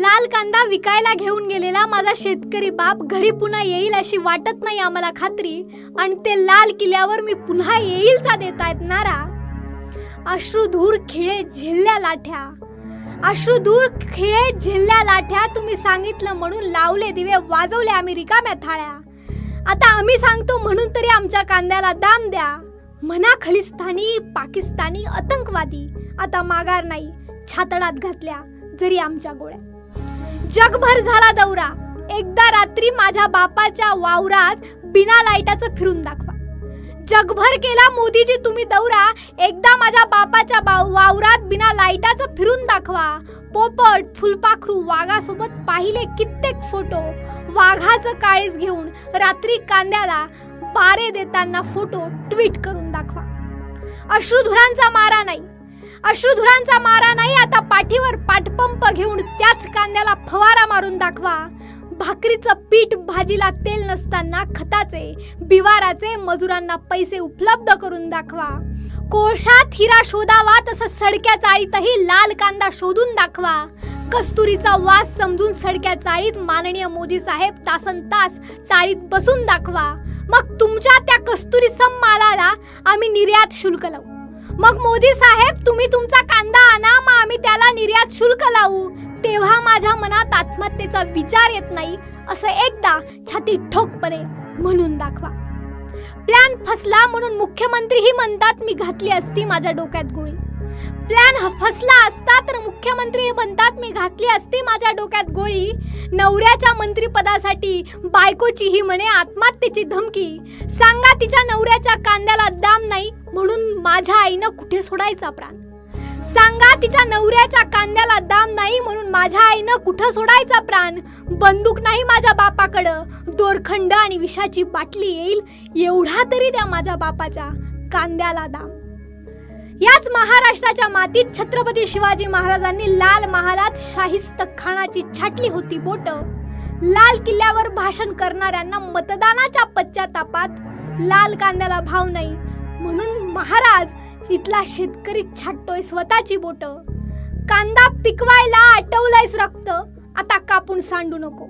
लाल कांदा विकायला घेऊन गेलेला माझा शेतकरी बाप घरी पुन्हा येईल अशी वाटत नाही आम्हाला खात्री. आणि ते लाल किल्ल्यावर मी पुन्हा येईलचा देतायत नारा. अश्रुधूर खिळे झिल्ल्या लाठ्या. अश्रुधूर खिळे झिल्ल्या लाठ्या तुम्ही सांगितलं म्हणून लावले दिवे वाजवले आम्ही रिकाम्या थाळ्या. आता आम्ही सांगतो म्हणून तरी आमच्या कांद्याला दाम द्या. म्हणा खलिस्तानी पाकिस्तानी आतंकवादी. आता माघार नाही छातडात घातल्या जरी आमच्या गोळ्या. जगभर झाला दौरा. एकदा रात्री माझ्या बापाच्या वावरात बिना लाईटाचं फिरून दाखवा. जगभर केला मोदीजी तुम्ही दौरा एकदा माझ्या बापाच्या बा- वावरात बिना लाईटाचं फिरून दाखवा. पोपट फुलपाखरू वाघासोबत पाहिले कित्येक फोटो. वाघाचं काळीज घेऊन रात्री कांद्याला बारे देताना फोटो ट्विट करून दाखवा. अश्रुधुरांचा मारा नाही. अश्रुधुरांचा मारा नाही आता पाठीवर पाठपंप घेऊन त्याच कांद्याला फवारा मारून दाखवा. भाकरीचं पीठ भाजीला तेल नसताना खताचे बिवाराचे मजुरांना पैसे उपलब्ध करून दाखवा. कोळशात हिरा शोधावा तसं सडक्या चाळीतही लाल कांदा शोधून दाखवा. कस्तुरीचा वास समजून सडक्या चाळीत माननीय मोदी साहेब तासन तास चाळीत बसून दाखवा. मग तुमच्या त्या कस्तुरी सम मालाला आम्ही निर्यात शुल्क लावू. मग मोदी साहेब तुम्ही तुमचा कांदा आणा मग आम्ही त्याला निर्यात शुल्क लावू. तेव्हा माझ्या मनात आत्महत्येचा विचार येत नाही असं एकदा छाती ठोकपणे म्हणून दाखवा. प्लॅन फसला म्हणून मुख्यमंत्रीही म्हणतात मी घातली असती माझ्या डोक्यात गोळी. प्लॅन ह- फसला असता तर मुख्यमंत्री म्हणतात मी घातली असती माझ्या डोक्यात गोळी. नवऱ्याच्या मंत्रीपदासाठी बायकोची ही म्हणे आत्महत्येची धमकी. सांगा तिच्या नवऱ्याच्या कांद्याला दाम नाही म्हणून माझ्या आईनं कुठे सोडायचा प्राण? सांगा तिच्या नवऱ्याच्या कांद्याला दाम नाही म्हणून माझ्या आईनं कुठं सोडायचा प्राण? बंदूक नाही माझ्या बापाकडं. दोरखंड आणि विषाची बाटली येईल एवढा तरी द्या माझ्या बापाच्या कांद्याला दाम. याच महाराष्ट्राच्या मातीत छत्रपती शिवाजी महाराजांनी लाल महालात शाहिस्त खानाची छाटली होती बोट. लाल किल्ल्यावर भाषण करणाऱ्यांना मतदानाच्या पश्चातापात लाल कांद्याला भाव नाही. म्हणून महाराज इथला शेतकरी छाटतोय स्वतःची बोट. कांदा पिकवायला आटवलंयस रक्त आता कापून सांडू नको.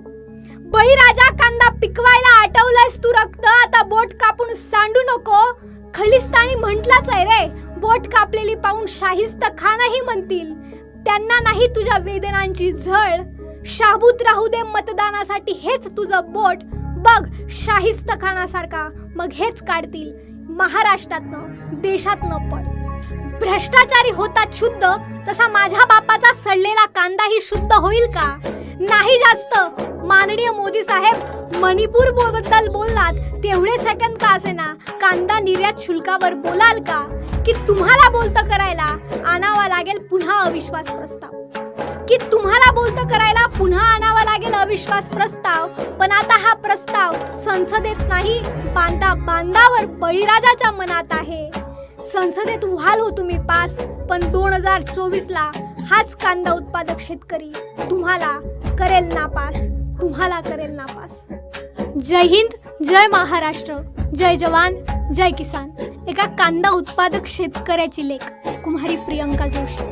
बळीराजा कांदा पिकवायला आटवलंयस तू रक्त आता बोट कापून सांडू नको. खलिस्तानी म्हटलाच आहे रे बोट कापलेली पाहून शाहिस्त खानही म्हणतील. त्यांना नाही तुझ्या वेदनांची झळ. शाबूत राहू दे मतदानासाठी हेच तुझं बोट. बघ शाहिस्त खानासारखा मग हेच काढतील. महाराष्ट्रातनं देशातनं पण. भ्रष्टाचारी होता शुद्ध तसा माझ्या बापाचा सडलेला कांदाही शुद्ध होईल का? नाही जास्त माननीय मोदी साहेब मणिपूरबद्दल बोललात तेवढे सेकंद का असेना? कांदा निर्यात शुल्कावर बोलाल का? की तुम्हाला बोलतं करायला? आणावा लागेल पुन्हा अविश्वास प्रस्ताव. की तुम्हाला बोलतं करायला पुन्हा आणावा लागेल? अविश्वास प्रस्ताव पण आता हा प्रस्ताव संसदेत नाही बांधा बांधावर बळीराजाच्या मनात आहे. संसदेत व्हाल हो तुम्ही पास पण दोन हजार चोवीस ला हाच कांदा उत्पादक शेतकरी तुम्हाला करेल नापास तुम्हाला करेल नापास. जय हिंद जय महाराष्ट्र जय जवान जय किसान. एका कांदा उत्पादक शेतकऱ्याची लेख कुमारी प्रियंका जोशी.